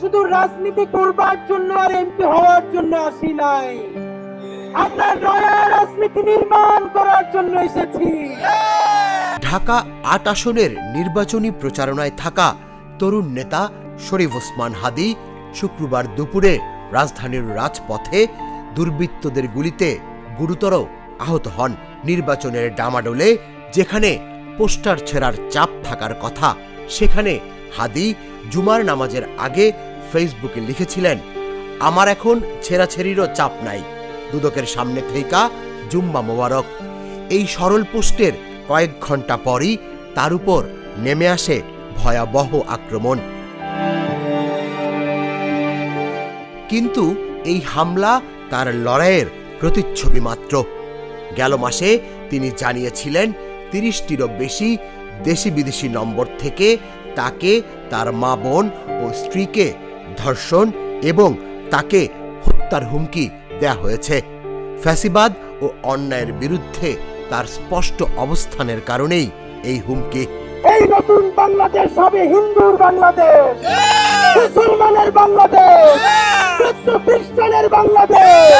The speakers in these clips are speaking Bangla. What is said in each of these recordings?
শুধু রাজনীতি করবার জন্য আর এমপি হওয়ার জন্য আসি নাই। আমরা নয়া রাজনীতি নির্মাণ করার জন্য এসেছি। ঢাকা আট আসনের নির্বাচনী প্রচারণায় থাকা তরুণ নেতা শরীফ ওসমান হাদি শুক্রবার দুপুরে রাজধানীর রাজপথে দুর্বৃত্তদের গুলিতে গুরুতর আহত হন। নির্বাচনের ডামাডোলে যেখানে পোস্টার ছেঁড়ার চাপ থাকার কথা, সেখানে হাদি জুমার নামাজের আগে ফেসবুকে লিখেছিলেন, আমার এখন ছেঁড়াছেড়িরও চাপ নাই, দুদকের সামনে থেইকা জুম্মা মোবারক। এই সরল পোস্টের কয়েক ঘণ্টা পরই তার উপর নেমে আসে ভয়াবহ আক্রমণ। কিন্তু এই হামলা তার লড়াইয়ের প্রতিচ্ছবি মাত্র। গেল মাসে তিনি জানিয়েছিলেন, তিরিশটিরও বেশি দেশি বিদেশি নম্বর থেকে তাকে তার মা বোন ও স্ত্রীকে ধর্ষণ এবং তাকে হত্যার হুমকি দেয়া হয়েছে। ফ্যাসিবাদ ও অন্যায়ের বিরুদ্ধে তার স্পষ্ট অবস্থানের কারণেই এই হুমকি। এই নতুন বাংলাদেশ হবে হিন্দুর বাংলাদেশ। মুসলমানের বাংলাদেশ। খ্রিস্টানের বাংলাদেশ।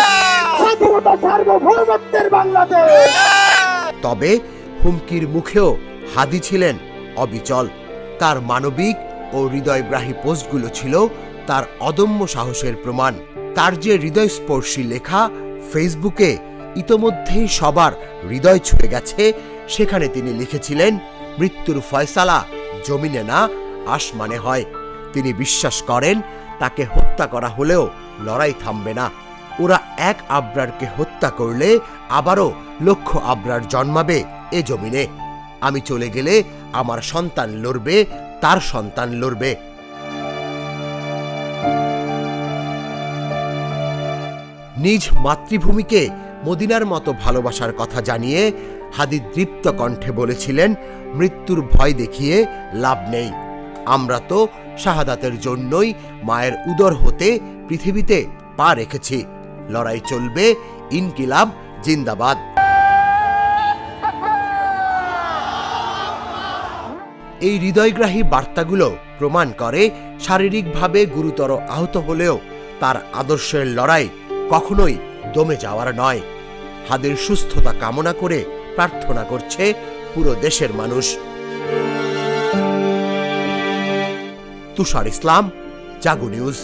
স্বাধীনতা সার্বভৌমত্বের বাংলাদেশ। তবে হুমকির মুখেও হাদি ছিলেন অবিচল। তার মানবিক ও হৃদয়গ্রাহী পোস্টগুলো ছিল তার অদম্য সাহসের প্রমাণ। তার যে হৃদয়স্পর্শী লেখা ফেসবুকে ইতোমধ্যেই সবার হৃদয় ছুঁয়ে গেছে, সেখানে তিনি লিখেছিলেন, মৃত্যুর ফয়সালা জমিনে না, আসমানে হয়। তিনি বিশ্বাস করেন, তাকে হত্যা করা হলেও লড়াই থামবে না। ওরা এক আবরারকে হত্যা করলে আবারও লক্ষ আবরার জন্মাবে এ জমিনে। আমি চলে গেলে আমার সন্তান লড়বে, তার সন্তান লড়বে। নিজ মাতৃভূমিকে মদিনার মতো ভালোবাসার কথা জানিয়ে হাদি দৃপ্ত কণ্ঠে বলেছিলেন, মৃত্যুর ভয় দেখিয়ে লাভ নেই। আমরা তো শাহাদাতের জন্যই মায়ের উদর হতে পৃথিবীতে পা রেখেছি। লড়াই চলবে, ইনকিলাব, জিন্দাবাদ। এই হৃদয়গ্রাহী বার্তাগুলো প্রমাণ করে শারীরিকভাবে গুরুতর আহত হলেও তার আদর্শের লড়াই কখনোই দমে যাওয়ার নয়। হাদের সুস্থতা কামনা করে প্রার্থনা করছে পুরো দেশের মানুষ। তুষার ইসলাম, জাগু নিউজ।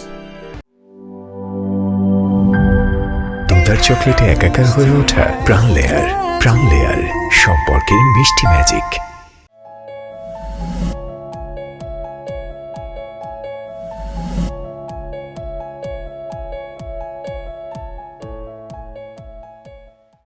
দুধার চকলেটে একাকার হয়ে ওঠা প্রাণ লেয়ার প্রাণ লেয়ার সম্পর্কের মিষ্টি ম্যাজিক।